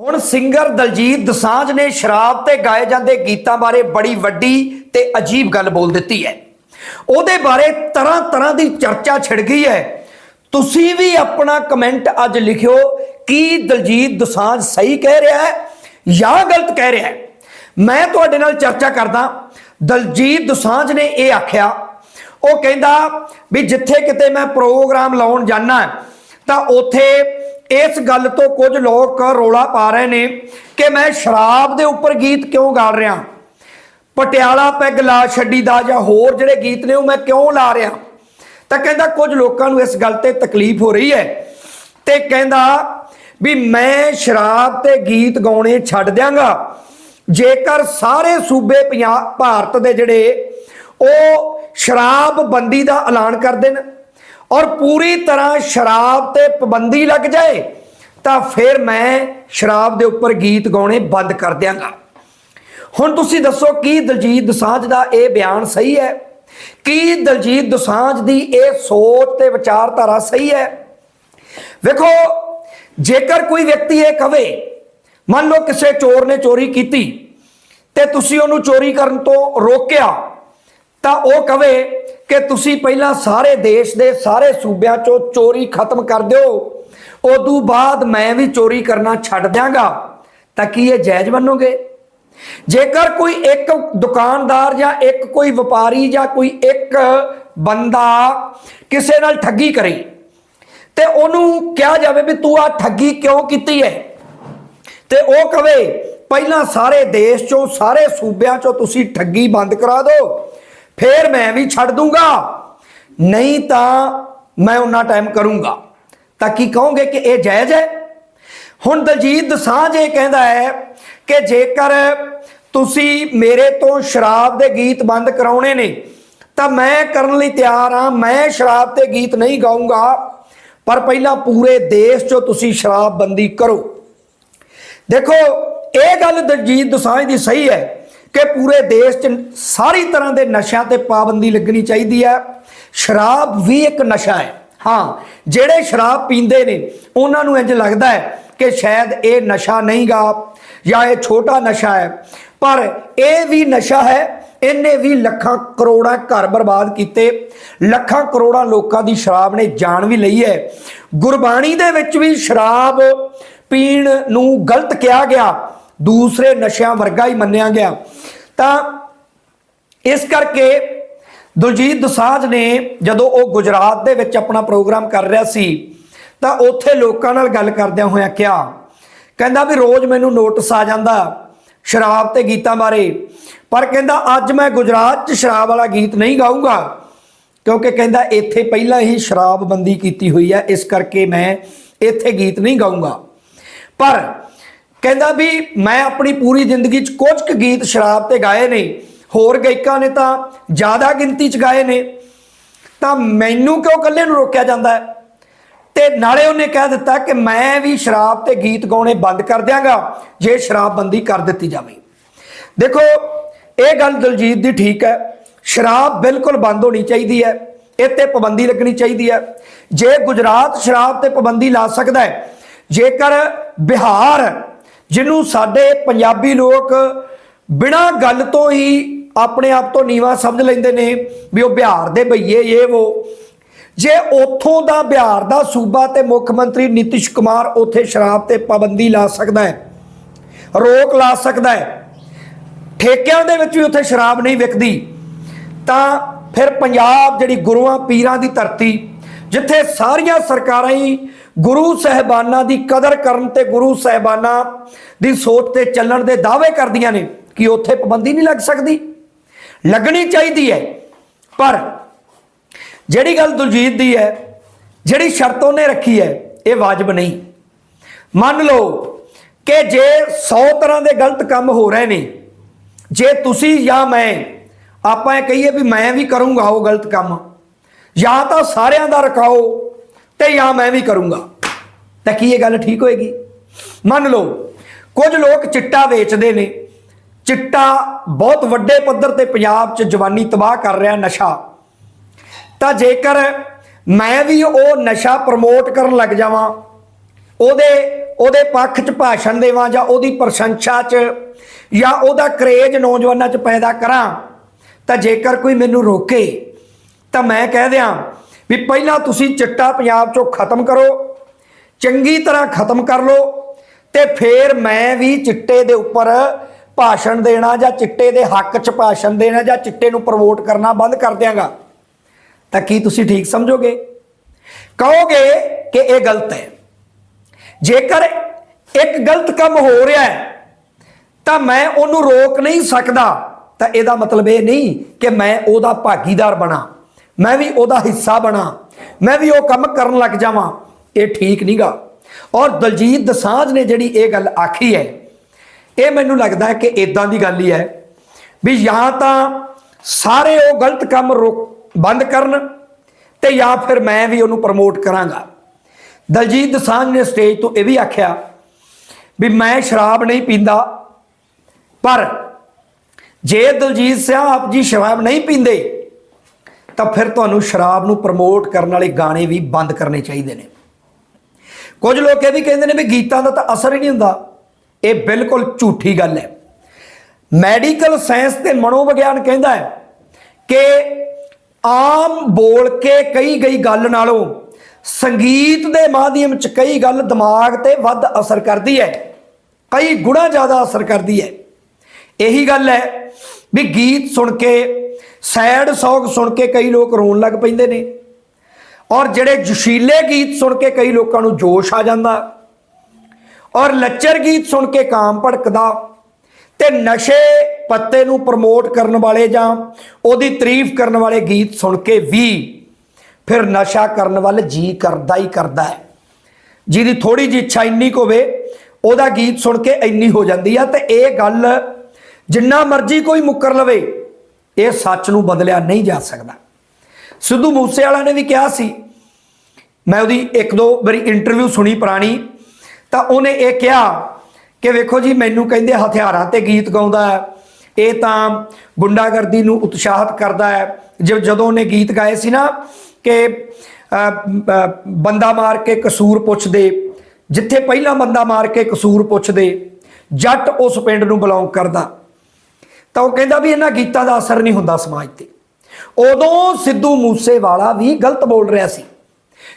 ਹੁਣ ਸਿੰਗਰ ਦਲਜੀਤ ਦਸਾਂਝ ਨੇ ਸ਼ਰਾਬ ਤੇ ਗਾਏ ਜਾਂਦੇ ਗੀਤਾਂ ਬਾਰੇ ਬੜੀ ਵੱਡੀ ਤੇ ਅਜੀਬ ਗੱਲ ਬੋਲ ਦਿੱਤੀ ਹੈ। ਉਹਦੇ ਬਾਰੇ ਤਰ੍ਹਾਂ ਤਰ੍ਹਾਂ ਦੀ ਚਰਚਾ ਛਿੜ ਗਈ ਹੈ। ਤੁਸੀਂ ਵੀ ਆਪਣਾ ਕਮੈਂਟ ਅੱਜ ਲਿਖਿਓ, ਕੀ ਦਲਜੀਤ ਦਸਾਂਝ ਸਹੀ ਕਹਿ ਰਿਹਾ ਹੈ ਜਾਂ ਗਲਤ ਕਹਿ ਰਿਹਾ ਹੈ? ਮੈਂ ਤੁਹਾਡੇ ਨਾਲ ਚਰਚਾ ਕਰਦਾ, ਦਲਜੀਤ ਦਸਾਂਝ ਨੇ ਇਹ ਆਖਿਆ। ਉਹ ਕਹਿੰਦਾ ਵੀ ਜਿੱਥੇ ਕਿਤੇ ਮੈਂ ਪ੍ਰੋਗਰਾਮ ਲਾਉਣ ਜਾਣਾ ਤਾਂ ਉਥੇ ਇਸ ਗੱਲ ਤੋਂ ਕੁਝ ਲੋਕ ਰੋਲਾ ਪਾ ਰਹੇ ਨੇ ਕਿ ਮੈਂ ਸ਼ਰਾਬ ਦੇ ਉੱਪਰ ਗੀਤ ਕਿਉਂ ਗਾ ਰਿਹਾ? ਪਟਿਆਲਾ ਪੈਗ ਲਾ ਛੱਡੀ ਦਾ ਜਾਂ ਹੋਰ ਜਿਹੜੇ ਗੀਤ ਨੇ ਉਹ ਮੈਂ ਕਿਉਂ ਲਾ ਰਿਹਾ? ਤਾਂ ਕਹਿੰਦਾ ਕੁਝ ਲੋਕਾਂ ਨੂੰ ਇਸ ਗੱਲ ਤੇ ਤਕਲੀਫ ਹੋ ਰਹੀ ਹੈ ਤੇ ਕਹਿੰਦਾ ਵੀ ਮੈਂ ਸ਼ਰਾਬ ਤੇ ਗੀਤ ਗਾਉਣੇ ਛੱਡ ਦਿਆਂਗਾ। ਜੇਕਰ ਸਾਰੇ ਸੂਬੇ ਪੰਜਾਬ ਭਾਰਤ ਦੇ ਜਿਹੜੇ ਉਹ ਸ਼ਰਾਬ ਬੰਦੀ ਦਾ ਐਲਾਨ ਕਰ ਦੇਣ ਔਰ ਪੂਰੀ ਤਰ੍ਹਾਂ ਸ਼ਰਾਬ ਤੇ ਪਾਬੰਦੀ ਲੱਗ ਜਾਏ, ਤਾਂ ਫਿਰ ਮੈਂ ਸ਼ਰਾਬ ਦੇ ਉੱਪਰ ਗੀਤ ਗਾਉਣੇ ਬੰਦ ਕਰ ਦਿਆਂਗਾ। ਹੁਣ ਤੁਸੀਂ ਦੱਸੋ ਕੀ ਦਲਜੀਤ ਦਸਾਂਝ ਦਾ ਇਹ ਬਿਆਨ ਸਹੀ ਹੈ? ਕੀ ਦਲਜੀਤ ਦਸਾਂਝ ਦੀ ਇਹ ਸੋਚ ਤੇ ਵਿਚਾਰਧਾਰਾ ਸਹੀ ਹੈ? ਵੇਖੋ, ਜੇਕਰ ਕੋਈ ਵਿਅਕਤੀ ਇਹ ਕਵੇ, ਮੰਨ ਲਓ ਕਿਸੇ ਚੋਰ ਨੇ ਚੋਰੀ ਕੀਤੀ ਤੇ ਤੁਸੀਂ ਉਹਨੂੰ ਚੋਰੀ ਕਰਨ ਤੋਂ ਰੋਕਿਆ, ਤਾਂ ਉਹ ਕਵੇ ਕਿ ਤੁਸੀਂ ਪਹਿਲਾਂ ਸਾਰੇ ਦੇਸ਼ ਦੇ ਸਾਰੇ ਸੂਬਿਆਂ ਚੋਂ ਚੋਰੀ ਖਤਮ ਕਰ ਦਿਓ। ਉਦੋਂ ਬਾਅਦ ਮੈਂ ਵੀ ਚੋਰੀ ਕਰਨਾ ਛੱਡ ਦਿਆਂਗਾ। ਤਾਂ ਕੀ ਇਹ ਜਾਇਜ਼ ਮੰਨੋਗੇ ਜੇਕਰ ਕੋਈ ਇੱਕ ਦੁਕਾਨਦਾਰ ਜਾਂ ਇੱਕ ਕੋਈ ਵਪਾਰੀ ਜਾਂ ਕੋਈ ਇੱਕ ਬੰਦਾ ਕਿਸੇ ਨਾਲ ਠੱਗੀ ਕਰੇ, ਤੇ ਉਹਨੂੰ ਕਿਹਾ ਜਾਵੇ ਵੀ ਤੂੰ ਆ ਠੱਗੀ ਕਿਉਂ ਕੀਤੀ ਹੈ ਤੇ ਉਹ ਕਵੇ, ਪਹਿਲਾਂ ਸਾਰੇ ਦੇਸ਼ ਚੋਂ, ਸਾਰੇ ਸੂਬਿਆਂ ਚੋਂ ਤੁਸੀਂ ਠੱਗੀ ਬੰਦ ਕਰਾ ਦਿਓ। ਫੇਰ ਮੈਂ ਵੀ ਛੱਡ ਦੂੰਗਾ। ਨਹੀਂ ਤਾਂ ਮੈਂ ਉਹਨਾਂ ਟਾਈਮ ਕਰੂੰਗਾ। ਤਾਂ ਕੀ ਕਹੋਗੇ ਕਿ ਇਹ ਜਾਇਜ਼ ਹੈ? ਹੁਣ ਦਲਜੀਤ ਦਸਾਂਝ ਇਹ ਕਹਿੰਦਾ ਹੈ ਕਿ ਜੇਕਰ ਤੁਸੀਂ ਮੇਰੇ ਤੋਂ ਸ਼ਰਾਬ ਦੇ ਗੀਤ ਬੰਦ ਕਰਾਉਣੇ ਨੇ, ਤਾਂ ਮੈਂ ਕਰਨ ਲਈ ਤਿਆਰ ਹਾਂ। ਮੈਂ ਸ਼ਰਾਬ ਤੇ ਗੀਤ ਨਹੀਂ ਗਾਉਂਗਾ ਪਰ ਪਹਿਲਾਂ ਪੂਰੇ ਦੇਸ਼ 'ਚੋਂ ਤੁਸੀਂ ਸ਼ਰਾਬ ਬੰਦੀ ਕਰੋ। ਦੇਖੋ, ਇਹ ਗੱਲ ਦਲਜੀਤ ਦਸਾਂਝ ਦੀ ਸਹੀ ਹੈ। ਕਿ ਪੂਰੇ ਦੇਸ਼ 'ਚ ਸਾਰੀ ਤਰ੍ਹਾਂ ਦੇ ਨਸ਼ਿਆਂ ਤੇ ਪਾਬੰਦੀ ਲੱਗਣੀ ਚਾਹੀਦੀ ਹੈ। ਸ਼ਰਾਬ ਵੀ ਇੱਕ ਨਸ਼ਾ ਹੈ। ਹਾਂ, ਜਿਹੜੇ ਸ਼ਰਾਬ ਪੀਂਦੇ ਨੇ, ਉਹਨਾਂ ਨੂੰ ਇੰਜ ਲੱਗਦਾ ਹੈ ਕਿ ਸ਼ਾਇਦ ਇਹ ਨਸ਼ਾ ਨਹੀਂਗਾ ਜਾਂ ਇਹ ਛੋਟਾ ਨਸ਼ਾ ਹੈ। ਪਰ ਇਹ ਵੀ ਨਸ਼ਾ ਹੈ, ਇਹਨੇ ਵੀ ਲੱਖਾਂ ਕਰੋੜਾਂ ਘਰ ਬਰਬਾਦ ਕੀਤੇ। ਲੱਖਾਂ ਕਰੋੜਾਂ ਲੋਕਾਂ ਦੀ ਸ਼ਰਾਬ ਨੇ ਜਾਨ ਵੀ ਲਈ ਹੈ। ਗੁਰਬਾਣੀ ਦੇ ਵਿੱਚ ਵੀ ਸ਼ਰਾਬ ਪੀਣ ਨੂੰ ਗਲਤ ਕਿਹਾ ਗਿਆ। ਦੂਸਰੇ ਨਸ਼ਿਆਂ ਵਰਗਾ ਹੀ ਮੰਨਿਆ ਗਿਆ। ਤਾਂ ਇਸ ਕਰਕੇ ਦਲਜੀਤ ਦਸਾਂਝ ਨੇ ਜਦੋਂ ਉਹ ਗੁਜਰਾਤ ਦੇ ਵਿੱਚ ਆਪਣਾ ਪ੍ਰੋਗਰਾਮ ਕਰ ਰਿਹਾ ਸੀ, ਤਾਂ ਉੱਥੇ ਲੋਕਾਂ ਨਾਲ ਗੱਲ ਕਰਦਿਆਂ ਹੋਇਆਂ ਕਿਹਾ, ਕਹਿੰਦਾ ਵੀ ਰੋਜ਼ ਮੈਨੂੰ ਨੋਟਿਸ ਆ ਜਾਂਦਾ ਸ਼ਰਾਬ ਤੇ ਗੀਤਾਂ ਬਾਰੇ, ਪਰ ਕਹਿੰਦਾ ਅੱਜ ਮੈਂ ਗੁਜਰਾਤ 'ਚ ਸ਼ਰਾਬ ਵਾਲਾ ਗੀਤ ਨਹੀਂ ਗਾਊਂਗਾ, ਕਿਉਂਕਿ ਕਹਿੰਦਾ ਇੱਥੇ ਪਹਿਲਾਂ ਹੀ ਸ਼ਰਾਬਬੰਦੀ ਕੀਤੀ ਹੋਈ ਹੈ, ਇਸ ਕਰਕੇ ਮੈਂ ਇੱਥੇ ਗੀਤ ਨਹੀਂ ਗਾਊਂਗਾ। ਪਰ ਕਹਿੰਦਾ ਵੀ ਮੈਂ ਆਪਣੀ ਪੂਰੀ ਜ਼ਿੰਦਗੀ 'ਚ ਕੁਝ ਕੁ ਗੀਤ ਸ਼ਰਾਬ ਤੇ ਗਾਏ ਨੇ, ਹੋਰ ਗਾਇਕਾਂ ਨੇ ਤਾਂ ਜ਼ਿਆਦਾ ਗਿਣਤੀ 'ਚ ਗਾਏ ਨੇ। ਤਾਂ ਮੈਨੂੰ ਕਿਉਂ ਇਕੱਲੇ ਨੂੰ ਰੋਕਿਆ ਜਾਂਦਾ ਹੈ? ਤੇ ਨਾਲੇ ਉਹਨੇ ਕਹਿ ਦਿੱਤਾ ਕਿ ਮੈਂ ਵੀ ਸ਼ਰਾਬ ਤੇ ਗੀਤ ਗਾਉਣੇ ਬੰਦ ਕਰ ਦਿਆਂਗਾ, ਜੇ ਸ਼ਰਾਬਬੰਦੀ ਕਰ ਦਿੱਤੀ ਜਾਵੇ। ਦੇਖੋ, ਇਹ ਗੱਲ ਦਲਜੀਤ ਦੀ ਠੀਕ ਹੈ। ਸ਼ਰਾਬ ਬਿਲਕੁਲ ਬੰਦ ਹੋਣੀ ਚਾਹੀਦੀ ਹੈ, ਇਹ ਤੇ ਪਾਬੰਦੀ ਲੱਗਣੀ ਚਾਹੀਦੀ ਹੈ। ਜੇ ਗੁਜਰਾਤ ਸ਼ਰਾਬ ਤੇ ਪਾਬੰਦੀ ਲਾ ਸਕਦਾ ਹੈ, ਜੇਕਰ ਬਿਹਾਰ ਜਿਹਨੂੰ ਸਾਡੇ ਪੰਜਾਬੀ ਲੋਕ ਬਿਨਾਂ ਗੱਲ ਤੋਂ ਹੀ ਆਪਣੇ ਆਪ ਤੋਂ ਨੀਵਾ ਸਮਝ ਲੈਂਦੇ ਨੇ ਵੀ ਉਹ ਬਿਹਾਰ ਦੇ ਭਈਏ ਇਹ ਉਹ ਜੇ ਉੱਥੋਂ ਦਾ ਬਿਹਾਰ ਦਾ ਸੂਬਾ ਤੇ ਮੁੱਖ ਮੰਤਰੀ ਨਿਤਿਸ਼ ਕੁਮਾਰ ਉੱਥੇ ਸ਼ਰਾਬ ਤੇ ਪਾਬੰਦੀ ਲਾ ਸਕਦਾ ਹੈ, ਰੋਕ ਲਾ ਸਕਦਾ ਹੈ, ਠੇਕਿਆਂ ਦੇ ਵਿੱਚ ਵੀ ਉੱਥੇ ਸ਼ਰਾਬ ਨਹੀਂ ਵਿਕਦੀ, ਤਾਂ ਫਿਰ ਪੰਜਾਬ ਜਿਹੜੀ ਗੁਰੂਆਂ ਪੀਰਾਂ ਦੀ ਧਰਤੀ, ਜਿੱਥੇ ਸਾਰੀਆਂ ਸਰਕਾਰਾਂ ਹੀ ਗੁਰੂ ਸਹਿਬਾਨਾਂ ਦੀ ਕਦਰ ਕਰਨ ਤੇ ਗੁਰੂ ਸਹਿਬਾਨਾਂ ਦੀ ਸੋਚ ਤੇ ਚੱਲਣ ਦੇ ਦਾਅਵੇ ਕਰਦੀਆਂ ਨੇ ਕਿ ਉੱਥੇ ਪਾਬੰਦੀ ਨਹੀਂ ਲੱਗ ਸਕਦੀ। ਲੱਗਣੀ ਚਾਹੀਦੀ ਹੈ, ਪਰ ਜਿਹੜੀ ਗੱਲ ਦਲਜੀਤ ਦੀ ਹੈ, ਜਿਹੜੀ ਸ਼ਰਤ ਉਹਨੇ ਰੱਖੀ ਹੈ, ਇਹ ਵਾਜਬ ਨਹੀਂ। ਮੰਨ ਲਓ ਕਿ ਜੇ 100 ਤਰ੍ਹਾਂ ਦੇ ਗਲਤ ਕੰਮ ਹੋ ਰਹੇ ਨੇ, ਜੇ ਤੁਸੀਂ ਜਾਂ ਮੈਂ, ਆਪਾਂ ਇਹ ਕਹੀਏ ਵੀ ਮੈਂ ਵੀ ਕਰੂੰਗਾ ਉਹ ਗਲਤ ਕੰਮ, ਜਾਂ ਤਾਂ ਸਾਰਿਆਂ ਦਾ ਰਖਾਓ ਤੇ ਜਾਂ ਮੈਂ ਵੀ ਕਰੂੰਗਾ। ਤਾਂ ਕੀ ਇਹ ਗੱਲ ਠੀਕ ਹੋਏਗੀ? ਮੰਨ ਲਓ, ਕੁਝ ਲੋਕ ਚਿੱਟਾ ਵੇਚਦੇ ਨੇ। ਚਿੱਟਾ ਬਹੁਤ ਵੱਡੇ ਪੱਧਰ ਤੇ ਪੰਜਾਬ 'ਚ ਜਵਾਨੀ ਤਬਾਹ ਕਰ ਰਿਹਾ ਨਸ਼ਾ। ਤਾਂ ਜੇਕਰ ਮੈਂ ਵੀ ਉਹ ਨਸ਼ਾ ਪ੍ਰਮੋਟ ਕਰਨ ਲੱਗ ਜਾਵਾਂ, ਉਹਦੇ ਉਹਦੇ ਪੱਖ 'ਚ ਭਾਸ਼ਣ ਦੇਵਾਂ ਜਾਂ ਉਹਦੀ ਪ੍ਰਸ਼ੰਸਾ 'ਚ ਜਾਂ ਉਹਦਾ ਕਰੇਜ ਨੌਜਵਾਨਾਂ 'ਚ ਪੈਦਾ ਕਰਾਂ, ਤਾਂ ਜੇਕਰ ਕੋਈ ਮੈਨੂੰ ਰੋਕੇ, ਤਾਂ ਮੈਂ ਕਹਿ ਦਿਆਂ ਵੀ ਪਹਿਲਾਂ ਤੁਸੀਂ ਚਿੱਟਾ ਪੰਜਾਬ 'ਚੋਂ ਖਤਮ ਕਰੋ, ਚੰਗੀ ਤਰ੍ਹਾਂ ਖਤਮ ਕਰ ਲਓ, ਤੇ ਫਿਰ ਮੈਂ ਵੀ ਚਿੱਟੇ ਦੇ ਉੱਪਰ ਭਾਸ਼ਣ ਦੇਣਾ ਜਾਂ ਚਿੱਟੇ ਦੇ ਹੱਕ 'ਚ ਭਾਸ਼ਣ ਦੇਣਾ ਜਾਂ ਚਿੱਟੇ ਨੂੰ ਪ੍ਰਮੋਟ ਕਰਨਾ ਬੰਦ ਕਰ ਦਿਆਂਗਾ। ਤਾਂ ਕੀ ਤੁਸੀਂ ਠੀਕ ਸਮਝੋਗੇ? ਕਹੋਗੇ ਕਿ ਇਹ ਗਲਤ ਹੈ। ਜੇਕਰ ਇੱਕ ਗਲਤ ਕੰਮ ਹੋ ਰਿਹਾ ਹੈ, ਤਾਂ ਮੈਂ ਉਹਨੂੰ ਰੋਕ ਨਹੀਂ ਸਕਦਾ। ਤਾਂ ਇਹਦਾ ਮਤਲਬ ਇਹ ਨਹੀਂ ਕਿ ਮੈਂ ਉਹਦਾ ਭਾਗੀਦਾਰ ਬਣਾ। ਮੈਂ ਵੀ ਉਹਦਾ ਹਿੱਸਾ ਬਣਾ, ਮੈਂ ਵੀ ਉਹ ਕੰਮ ਕਰਨ ਲੱਗ ਜਾਵਾਂ, ਇਹ ਠੀਕ ਨਹੀਂਗਾ ਔਰ ਦਲਜੀਤ ਦਸਾਂਝ ਨੇ ਜਿਹੜੀ ਇਹ ਗੱਲ ਆਖੀ ਹੈ, ਇਹ ਮੈਨੂੰ ਲੱਗਦਾ ਹੈ ਕਿ ਇਦਾਂ ਦੀ ਗੱਲ ਹੀ ਹੈ ਵੀ ਜਾਂ ਤਾਂ ਸਾਰੇ ਉਹ ਗਲਤ ਕੰਮ ਰੋਕ, ਬੰਦ ਕਰਨ ਤੇ ਜਾਂ ਫਿਰ ਮੈਂ ਵੀ ਉਹਨੂੰ ਪ੍ਰਮੋਟ ਕਰਾਂਗਾ। ਦਲਜੀਤ ਦਸਾਂਝ ਨੇ ਸਟੇਜ ਤੋਂ ਇਹ ਵੀ ਆਖਿਆ ਵੀ ਮੈਂ ਸ਼ਰਾਬ ਨਹੀਂ ਪੀਂਦਾ, ਪਰ ਜੇ ਦਲਜੀਤ ਸਾਹਿਬ ਜੀ ਸ਼ਰਾਬ ਨਹੀਂ ਪੀਂਦੇ ਤਾਂ ਫਿਰ ਤੁਹਾਨੂੰ ਸ਼ਰਾਬ ਨੂੰ ਪ੍ਰਮੋਟ ਕਰਨ ਵਾਲੇ ਗਾਣੇ ਵੀ ਬੰਦ ਕਰਨੇ ਚਾਹੀਦੇ ਨੇ। ਕੁਝ ਲੋਕ ਇਹ ਵੀ ਕਹਿੰਦੇ ਨੇ ਵੀ ਗੀਤਾਂ ਦਾ ਤਾਂ ਅਸਰ ਹੀ ਨਹੀਂ ਹੁੰਦਾ। ਇਹ ਬਿਲਕੁਲ ਝੂਠੀ ਗੱਲ ਹੈ। ਮੈਡੀਕਲ ਸਾਇੰਸ ਤੇ ਮਨੋਵਿਗਿਆਨ ਕਹਿੰਦਾ ਹੈ ਕਿ ਆਮ ਬੋਲ ਕੇ ਕਹੀ ਗਈ ਗੱਲ ਨਾਲੋਂ ਸੰਗੀਤ ਦੇ ਮਾਧਿਅਮ ਚ ਕਈ ਗੱਲ ਦਿਮਾਗ ਤੇ ਵੱਧ ਅਸਰ ਕਰਦੀ ਹੈ। ਕਈ ਗੁਣਾ ਜ਼ਿਆਦਾ ਅਸਰ ਕਰਦੀ ਹੈ। ਇਹੀ ਗੱਲ ਹੈ ਵੀ ਗੀਤ ਸੁਣ ਕੇ ਸੈਡ ਸੌਂਗ ਸੁਣ ਕੇ ਕਈ ਲੋਕ ਰੋਣ ਲੱਗ ਪੈਂਦੇ ਨੇ। ਔਰ ਜਿਹੜੇ ਜੋਸ਼ੀਲੇ ਗੀਤ ਸੁਣ ਕੇ ਕਈ ਲੋਕਾਂ ਨੂੰ ਜੋਸ਼ ਆ ਜਾਂਦਾ। ਔਰ ਲੱਚਰ ਗੀਤ ਸੁਣ ਕੇ ਕਾਮ ਭੜਕਦਾ। ਤੇ ਨਸ਼ੇ ਪੱਤੇ ਨੂੰ ਪ੍ਰਮੋਟ ਕਰਨ ਵਾਲੇ ਜਾਂ ਉਹਦੀ ਤਾਰੀਫ ਕਰਨ ਵਾਲੇ ਗੀਤ ਸੁਣ ਕੇ ਵੀ ਫਿਰ ਨਸ਼ਾ ਕਰਨ ਵੱਲ ਜੀ ਕਰਦਾ ਹੀ ਕਰਦਾ ਹੈ। ਜਿਹਦੀ ਥੋੜੀ ਜਿਹੀ ਇੱਛਾ ਇੰਨੀ ਕੁ ਹੋਵੇ, ਉਹਦਾ ਗੀਤ ਸੁਣ ਕੇ ਇੰਨੀ ਹੋ ਜਾਂਦੀ ਆ। ਤੇ ਇਹ ਗੱਲ ਜਿੰਨਾ ਮਰਜ਼ੀ ਕੋਈ ਮੁੱਕਰ ਲਵੇ ਇਹ ਸੱਚ ਨੂੰ ਬਦਲਿਆ ਨਹੀਂ ਜਾ ਸਕਦਾ। ਸਿੱਧੂ ਮੂਸੇਵਾਲਾ ਨੇ ਵੀ ਕਿਹਾ ਸੀ, ਮੈਂ ਉਹਦੀ ਇੱਕ ਦੋ ਵਾਰੀ ਇੰਟਰਵਿਊ ਸੁਣੀ ਪੁਰਾਣੀ, ਤਾਂ ਉਹਨੇ ਇਹ ਕਿਹਾ ਕਿ ਵੇਖੋ ਜੀ, ਮੈਨੂੰ ਕਹਿੰਦੇ ਹਥਿਆਰਾਂ ਤੇ ਗੀਤ ਗਾਉਂਦਾ ਹੈ, ਇਹ ਤਾਂ ਗੁੰਡਾਗਰਦੀ ਨੂੰ ਉਤਸ਼ਾਹਿਤ ਕਰਦਾ ਹੈ। ਜਦ ਜਦੋਂ ਉਹਨੇ ਗੀਤ ਗਾਏ ਸੀ ਨਾ ਕਿ ਬੰਦਾ ਮਾਰ ਕੇ ਕਸੂਰ ਪੁੱਛਦੇ, ਜਿੱਥੇ ਪਹਿਲਾਂ ਬੰਦਾ ਮਾਰ ਕੇ ਕਸੂਰ ਪੁੱਛਦੇ, ਜੱਟ ਉਸ ਪਿੰਡ ਨੂੰ ਬਿਲੋਂਗ ਕਰਦਾ। ਤਾਂ ਉਹ ਕਹਿੰਦਾ ਵੀ ਇਹਨਾਂ ਗੀਤਾਂ ਦਾ ਅਸਰ ਨਹੀਂ ਹੁੰਦਾ ਸਮਾਜ ਤੇ। ਉਦੋਂ ਸਿੱਧੂ ਮੂਸੇਵਾਲਾ ਵੀ ਗਲਤ ਬੋਲ ਰਿਹਾ ਸੀ।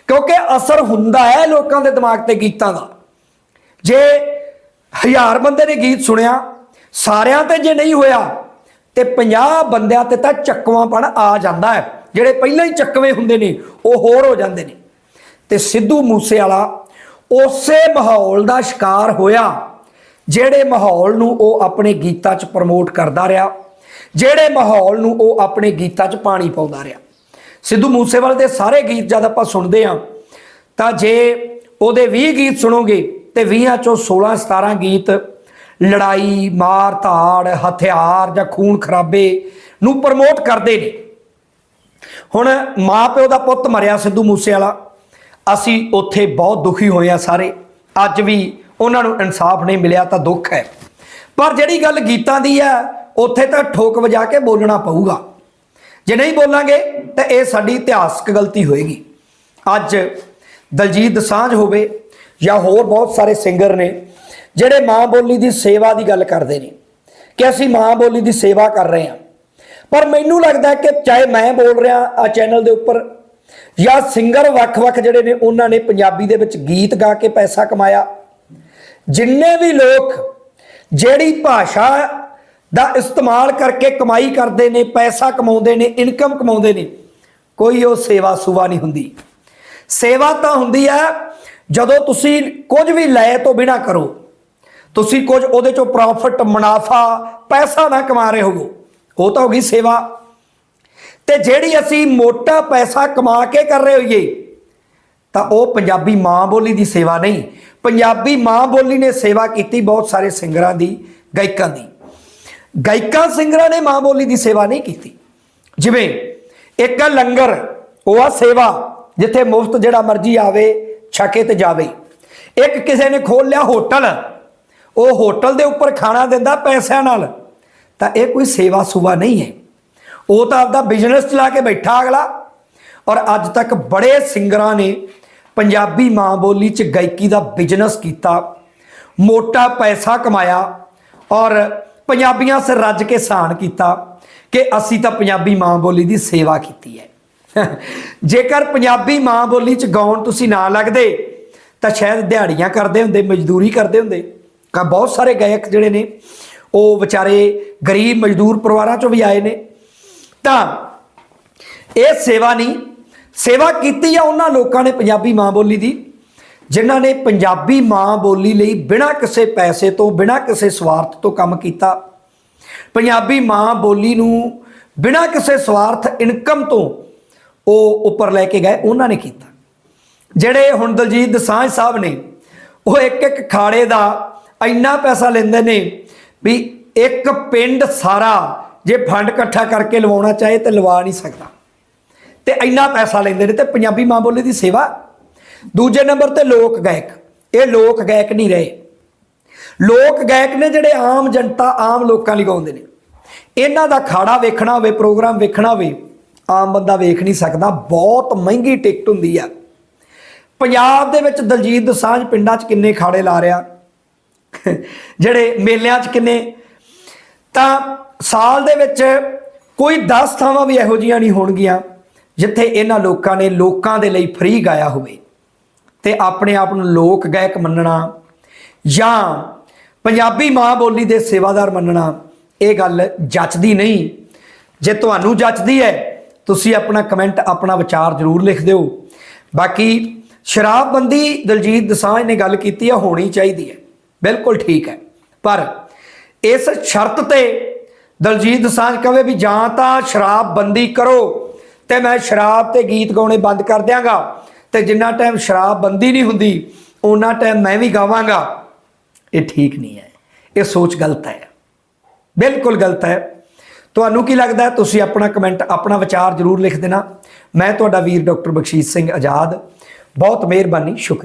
ਕਿਉਂਕਿ ਅਸਰ ਹੁੰਦਾ ਹੈ ਲੋਕਾਂ ਦੇ ਦਿਮਾਗ ਤੇ ਗੀਤਾਂ ਦਾ। ਜੇ ਹਜ਼ਾਰ ਬੰਦੇ ਨੇ ਗੀਤ ਸੁਣਿਆ, ਸਾਰਿਆਂ ਤੇ ਜੇ ਨਹੀਂ ਹੋਇਆ, ਤੇ 50 ਬੰਦਿਆਂ ਤੇ ਤਾਂ ਚੱਕਵਾਂਪਣ ਆ ਜਾਂਦਾ ਹੈ। ਜਿਹੜੇ ਪਹਿਲਾਂ ਹੀ ਚੱਕਵੇਂ ਹੁੰਦੇ ਨੇ, ਉਹ ਹੋਰ ਹੋ ਜਾਂਦੇ ਨੇ। ਤੇ ਸਿੱਧੂ ਮੂਸੇਵਾਲਾ ਉਸੇ ਮਾਹੌਲ ਦਾ ਸ਼ਿਕਾਰ ਹੋਇਆ। ਜਿਹੜੇ ਮਾਹੌਲ ਨੂੰ ਉਹ ਆਪਣੇ ਗੀਤਾਂ 'ਚ ਪ੍ਰਮੋਟ ਕਰਦਾ ਰਿਹਾ, ਜਿਹੜੇ ਮਾਹੌਲ ਨੂੰ ਉਹ ਆਪਣੇ ਗੀਤਾਂ 'ਚ ਪਾਣੀ ਪਾਉਂਦਾ ਰਿਹਾ। ਸਿੱਧੂ ਮੂਸੇਵਾਲੇ ਦੇ ਸਾਰੇ ਗੀਤ ਜਦ ਆਪਾਂ ਸੁਣਦੇ ਆ ਤਾਂ ਜੇ ਉਹਦੇ 20 ਗੀਤ ਸੁਣੋਗੇ, ਤੇ 20 ਚੋਂ 16 17 ਗੀਤ ਲੜਾਈ, ਮਾਰ ਧਾੜ, ਹਥਿਆਰ ਜਾਂ ਖੂਨ ਖਰਾਬੇ ਨੂੰ ਪ੍ਰਮੋਟ ਕਰਦੇ ਨੇ। ਹੁਣ ਮਾਂ ਪਿਓ ਦਾ ਪੁੱਤ ਮਰਿਆ ਸਿੱਧੂ ਮੂਸੇਵਾਲਾ, ਅਸੀਂ ਉੱਥੇ ਬਹੁਤ ਦੁਖੀ ਹੋਏ ਆ ਸਾਰੇ। ਅੱਜ ਵੀ ਉਹਨਾਂ ਨੂੰ ਇਨਸਾਫ ਨਹੀਂ ਮਿਲਿਆ ਤਾਂ ਦੁੱਖ ਹੈ। ਪਰ ਜਿਹੜੀ ਗੱਲ ਗੀਤਾਂ ਦੀ ਹੈ, ਉੱਥੇ ਤਾਂ ਠੋਕ ਵਜਾ ਕੇ ਬੋਲਣਾ ਪਊਗਾ। ਜੇ ਨਹੀਂ ਬੋਲਾਂਗੇ, ਤਾਂ ਇਹ ਸਾਡੀ ਇਤਿਹਾਸਕ ਗਲਤੀ ਹੋਏਗੀ। ਅੱਜ ਦਲਜੀਤ ਦਸਾਂਝ ਹੋਵੇ ਜਾਂ ਹੋਰ ਬਹੁਤ ਸਾਰੇ ਸਿੰਗਰ ਨੇ, ਜਿਹੜੇ ਮਾਂ ਬੋਲੀ ਦੀ ਸੇਵਾ ਦੀ ਗੱਲ ਕਰਦੇ ਨੇ, ਕਿ ਅਸੀਂ ਮਾਂ ਬੋਲੀ ਦੀ ਸੇਵਾ ਕਰ ਰਹੇ ਹਾਂ। ਪਰ ਮੈਨੂੰ ਲੱਗਦਾ ਕਿ ਚਾਹੇ ਮੈਂ ਬੋਲ ਰਿਹਾ ਆ ਚੈਨਲ ਦੇ ਉੱਪਰ, ਜਾਂ ਸਿੰਗਰ ਵੱਖ-ਵੱਖ ਜਿਹੜੇ ਨੇ, ਉਹਨਾਂ ਨੇ ਪੰਜਾਬੀ ਦੇ ਵਿੱਚ ਗੀਤ ਗਾ ਕੇ ਪੈਸਾ ਕਮਾਇਆ। ਜਿੰਨੇ ਵੀ ਲੋਕ ਜਿਹੜੀ ਭਾਸ਼ਾ ਦਾ ਇਸਤੇਮਾਲ ਕਰਕੇ ਕਮਾਈ ਕਰਦੇ ਨੇ, ਪੈਸਾ ਕਮਾਉਂਦੇ ਨੇ ਇਨਕਮ ਕਮਾਉਂਦੇ ਨੇ, ਕੋਈ ਉਹ ਸੇਵਾ ਸੁਵਾ ਨਹੀਂ ਹੁੰਦੀ। ਸੇਵਾ ਤਾਂ ਹੁੰਦੀ ਹੈ ਜਦੋਂ ਤੁਸੀਂ ਕੁਝ ਵੀ ਲੈ ਤੋਂ ਬਿਨਾ ਕਰੋ, ਤੁਸੀਂ ਕੁਝ ਉਹਦੇ ਚੋਂ ਪ੍ਰੋਫਿਟ ਮੁਨਾਫਾ, ਪੈਸਾ ਨਾ ਕਮਾ ਰਹੇ ਹੋਵੋ, ਉਹ ਤਾਂ ਹੋ ਗਈ ਸੇਵਾ। ਤੇ ਜਿਹੜੀ ਅਸੀਂ ਮੋਟਾ ਪੈਸਾ ਕਮਾ ਕੇ ਕਰ ਰਹੇ ਹੋਈਏ, ਤਾਂ ਉਹ ਪੰਜਾਬੀ ਮਾਂ ਬੋਲੀ ਦੀ ਸੇਵਾ ਨਹੀਂ ਪੰਜਾਬੀ ਮਾਂ ਬੋਲੀ ਨੇ ਸੇਵਾ ਕੀਤੀ ਬਹੁਤ ਸਾਰੇ ਸਿੰਗਰਾਂ ਦੀ, ਗਾਇਕਾਂ ਦੀ। ਗਾਇਕਾਂ, ਸਿੰਗਰਾਂ ਨੇ ਮਾਂ ਬੋਲੀ ਦੀ ਸੇਵਾ ਨਹੀਂ ਕੀਤੀ। ਜਿਵੇਂ ਇੱਕ ਲੰਗਰ, ਉਹ ਆ ਸੇਵਾ, ਜਿੱਥੇ ਮੁਫਤ ਜਿਹੜਾ ਮਰਜ਼ੀ ਆਵੇ, ਛਕੇ ਤੇ ਜਾਵੇ। ਇੱਕ ਕਿਸੇ ਨੇ ਖੋਲ ਲਿਆ ਹੋਟਲ, ਉਹ ਹੋਟਲ ਦੇ ਉੱਪਰ ਖਾਣਾ ਦਿੰਦਾ ਪੈਸਿਆਂ ਨਾਲ। ਤਾਂ ਇਹ ਕੋਈ ਸੇਵਾ ਸੁਵਾ ਨਹੀਂ ਹੈ। ਉਹ ਤਾਂ ਆਪਦਾ ਬਿਜ਼ਨਸ ਚਲਾ ਕੇ ਬੈਠਾ ਅਗਲਾ। ਔਰ ਅੱਜ ਤੱਕ ਬੜੇ ਸਿੰਗਰਾਂ ਨੇ ਪੰਜਾਬੀ ਮਾਂ ਬੋਲੀ 'ਚ ਗਾਇਕੀ ਦਾ ਬਿਜ਼ਨਸ ਕੀਤਾ, ਮੋਟਾ ਪੈਸਾ ਕਮਾਇਆ ਔਰ ਪੰਜਾਬੀਆਂ ਸਿਰ ਰੱਜ ਕੇ ਸਾਨ ਕੀਤਾ ਕਿ ਅਸੀਂ ਤਾਂ ਪੰਜਾਬੀ ਮਾਂ ਬੋਲੀ ਦੀ ਸੇਵਾ ਕੀਤੀ ਹੈ। ਜੇਕਰ ਪੰਜਾਬੀ ਮਾਂ ਬੋਲੀ 'ਚ ਗਾਉਣ ਤੁਸੀਂ ਨਾ ਲੱਗਦੇ, ਤਾਂ ਸ਼ਾਇਦ ਦਿਹਾੜੀਆਂ ਕਰਦੇ ਹੁੰਦੇ, ਮਜ਼ਦੂਰੀ ਕਰਦੇ ਹੁੰਦੇ। ਕਾ ਬਹੁਤ ਸਾਰੇ ਗਾਇਕ ਜਿਹੜੇ ਨੇ, ਉਹ ਵਿਚਾਰੇ ਗਰੀਬ ਮਜ਼ਦੂਰ ਪਰਿਵਾਰਾਂ ਚੋਂ ਵੀ ਆਏ ਨੇ। ਤਾਂ ਇਹ ਸੇਵਾ ਨਹੀਂ ਸੇਵਾ ਕੀਤੀ ਆ ਉਹਨਾਂ ਲੋਕਾਂ ਨੇ ਪੰਜਾਬੀ ਮਾਂ ਬੋਲੀ ਦੀ, ਜਿਨ੍ਹਾਂ ਨੇ ਪੰਜਾਬੀ ਮਾਂ ਬੋਲੀ ਲਈ ਬਿਨਾਂ ਕਿਸੇ ਪੈਸੇ ਤੋਂ, ਬਿਨਾਂ ਕਿਸੇ ਸਵਾਰਥ ਤੋਂ ਕੰਮ ਕੀਤਾ। ਪੰਜਾਬੀ ਮਾਂ ਬੋਲੀ ਨੂੰ ਬਿਨਾਂ ਕਿਸੇ ਸਵਾਰਥ ਇਨਕਮ ਤੋਂ ਉਹ ਉੱਪਰ ਲੈ ਕੇ ਗਏ, ਉਹਨਾਂ ਨੇ ਕੀਤਾ। ਜਿਹੜੇ ਹੁਣ ਦਲਜੀਤ ਦਸਾਂਝ ਸਾਹਿਬ ਨੇ, ਉਹ ਇੱਕ ਇੱਕ ਖਾੜੇ ਦਾ ਇੰਨਾ ਪੈਸਾ ਲੈਂਦੇ ਨੇ ਵੀ ਇੱਕ ਪਿੰਡ ਸਾਰਾ ਜੇ ਫੰਡ ਇਕੱਠਾ ਕਰਕੇ ਲਵਾਉਣਾ ਚਾਹੇ ਤੇ ਲਵਾ ਨਹੀਂ ਸਕਦਾ। ਤੇ ਇੰਨਾ ਪੈਸਾ ਲੈਂਦੇ ਨੇ ਤੇ ਪੰਜਾਬੀ ਮਾਂ ਬੋਲੀ ਦੀ ਸੇਵਾ। ਦੂਜੇ ਨੰਬਰ ਤੇ ਲੋਕ ਗਾਇਕ। ਇਹ ਲੋਕ ਗਾਇਕ ਨਹੀਂ ਰਹੇ। ਲੋਕ ਗਾਇਕ ਨੇ ਜਿਹੜੇ ਆਮ ਜਨਤਾ, ਆਮ ਲੋਕਾਂ ਲਈ ਗਾਉਂਦੇ ਨੇ। ਇਹਨਾਂ ਦਾ ਖਾੜਾ ਵੇਖਣਾ ਹੋਵੇ, ਪ੍ਰੋਗਰਾਮ ਵੇਖਣਾ ਹੋਵੇ, ਆਮ ਬੰਦਾ ਵੇਖ ਨਹੀਂ ਸਕਦਾ। ਬਹੁਤ ਮਹਿੰਗੀ ਟਿਕਟ ਹੁੰਦੀ ਆ। ਪੰਜਾਬ ਦੇ ਵਿੱਚ ਦਲਜੀਤ ਦੋਸਾਂਝ ਪਿੰਡਾਂ 'ਚ ਕਿੰਨੇ ਖਾੜੇ ਲਾ ਰਿਹਾ। ਜਿਹੜੇ ਮੇਲਿਆਂ 'ਚ ਕਿੰਨੇ। ਤਾਂ ਸਾਲ ਦੇ ਵਿੱਚ ਕੋਈ 10 ਥਾਵਾਂ ਵੀ ਇਹੋ ਜੀਆਂ ਨਹੀਂ ਹੋਣਗੀਆਂ। ਜਿੱਥੇ ਇਹਨਾਂ ਲੋਕਾਂ ਨੇ ਲੋਕਾਂ ਦੇ ਲਈ ਫ੍ਰੀ ਗਾਇਆ ਹੋਵੇ ਤੇ ਆਪਣੇ ਆਪ ਨੂੰ ਲੋਕ ਗਾਇਕ ਮੰਨਣਾ ਜਾਂ ਪੰਜਾਬੀ ਮਾਂ ਬੋਲੀ ਦੇ ਸੇਵਾਦਾਰ ਮੰਨਣਾ, ਇਹ ਗੱਲ ਜੱਚਦੀ ਨਹੀਂ। ਜੇ ਤੁਹਾਨੂੰ ਜੱਚਦੀ ਹੈ, ਤੁਸੀਂ ਆਪਣਾ ਕਮੈਂਟ ਆਪਣਾ ਵਿਚਾਰ ਜ਼ਰੂਰ ਲਿਖ ਦਿਓ। ਬਾਕੀ ਸ਼ਰਾਬਬੰਦੀ ਦਲਜੀਤ ਦਸਾਂਝ ਨੇ ਗੱਲ ਕੀਤੀ ਹੈ ਹੋਣੀ ਚਾਹੀਦੀ ਹੈ। ਬਿਲਕੁਲ ਠੀਕ ਹੈ। ਪਰ ਇਸ ਸ਼ਰਤ ਤੇ ਦਲਜੀਤ ਦਸਾਂਝ ਕਹੇ ਵੀ ਜਾਂ ਤਾਂ ਸ਼ਰਾਬਬੰਦੀ ਕਰੋ। ਤੇ ਮੈਂ ਸ਼ਰਾਬ ਤੇ ਗੀਤ ਗਾਉਣੇ ਬੰਦ ਕਰ ਦਿਆਂਗਾ। ਤੇ ਜਿੰਨਾ ਟਾਈਮ ਸ਼ਰਾਬ ਬੰਦੀ ਨਹੀਂ ਹੁੰਦੀ ਉਹਨਾਂ ਟਾਈਮ ਮੈਂ ਵੀ ਗਾਵਾਂਗਾ। ਇਹ ਠੀਕ ਨਹੀਂ ਹੈ। ਇਹ ਸੋਚ ਗਲਤ ਹੈ। ਬਿਲਕੁਲ ਗਲਤ ਹੈ। ਤੁਹਾਨੂੰ ਕੀ ਲੱਗਦਾ ਤੁਸੀਂ ਆਪਣਾ ਕਮੈਂਟ ਆਪਣਾ ਵਿਚਾਰ ਜ਼ਰੂਰ ਲਿਖ ਦੇਣਾ। ਮੈਂ ਤੁਹਾਡਾ ਵੀਰ ਡਾਕਟਰ ਬਖਸ਼ੀਸ਼ ਸਿੰਘ ਆਜ਼ਾਦ। ਬਹੁਤ ਮਿਹਰਬਾਨੀ। ਸ਼ੁਕਰੀਆ।